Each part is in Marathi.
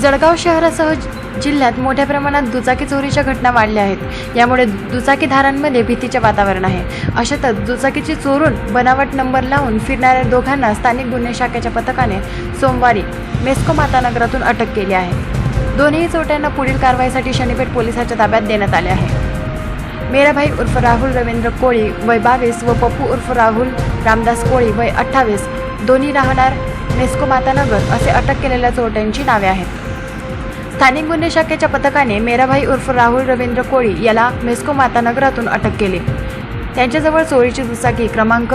जळगाव शहरासह जिल्ह्यात मोठ्या प्रमाणात दुचाकी चोरीच्या घटना वाढल्या आहेत. यामुळे दुचाकीधारांमध्ये भीतीचे वातावरण आहे. अशातच दुचाकीची चोरून बनावट नंबर लावून फिरणाऱ्या दोघांना स्थानिक गुन्हे शाखेच्या पथकाने सोमवारी मेस्को मातानगरातून अटक केली आहे. दोन्ही चोरट्यांना पुढील कारवाईसाठी शनीपेठ पोलिसांच्या ताब्यात देण्यात आले आहे. मेराभाई उर्फ राहुल रवींद्र कोळी वय बावीस व पप्पू उर्फ राहुल रामदास कोळी वय अठ्ठावीस दोन्ही राहणार मेस्को मातानगर असे अटक केलेल्या चोरट्यांची नावे आहेत. स्थानिक गुन्हे शाखेच्या पथकाने मेराभाई उर्फ राहुल रवींद्र कोळी याला मेस्को मातानगरातून अटक केली. त्यांच्याजवळ चोरीची दुचाकी क्रमांक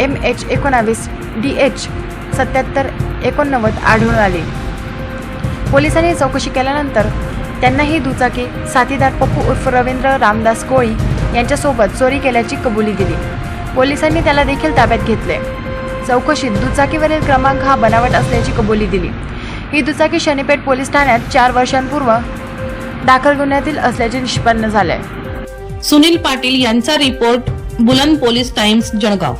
एम एच एकोणावीस डी एच सत्याहत्तर एकोणनव्वद आढळून आली. पोलिसांनी चौकशी केल्यानंतर त्यांना ही दुचाकी साथीदार पप्पू उर्फ रवींद्र रामदास कोळी यांच्यासोबत चोरी केल्याची कबुली दिली. पोलिसांनी त्याला देखील ताब्यात घेतले. चौकशीत दुचाकीवरील क्रमांक हा बनावट असल्याची कबुली दिली. ही दुचाकी शनीपेठ पोलीस ठाण्यात चार वर्षांपूर्व दाखल गुन्ह्यातील असल्याचे निष्पन्न झाले सुनील पाटील यांचा रिपोर्ट बुलंद पोलीस टाइम्स जळगाव.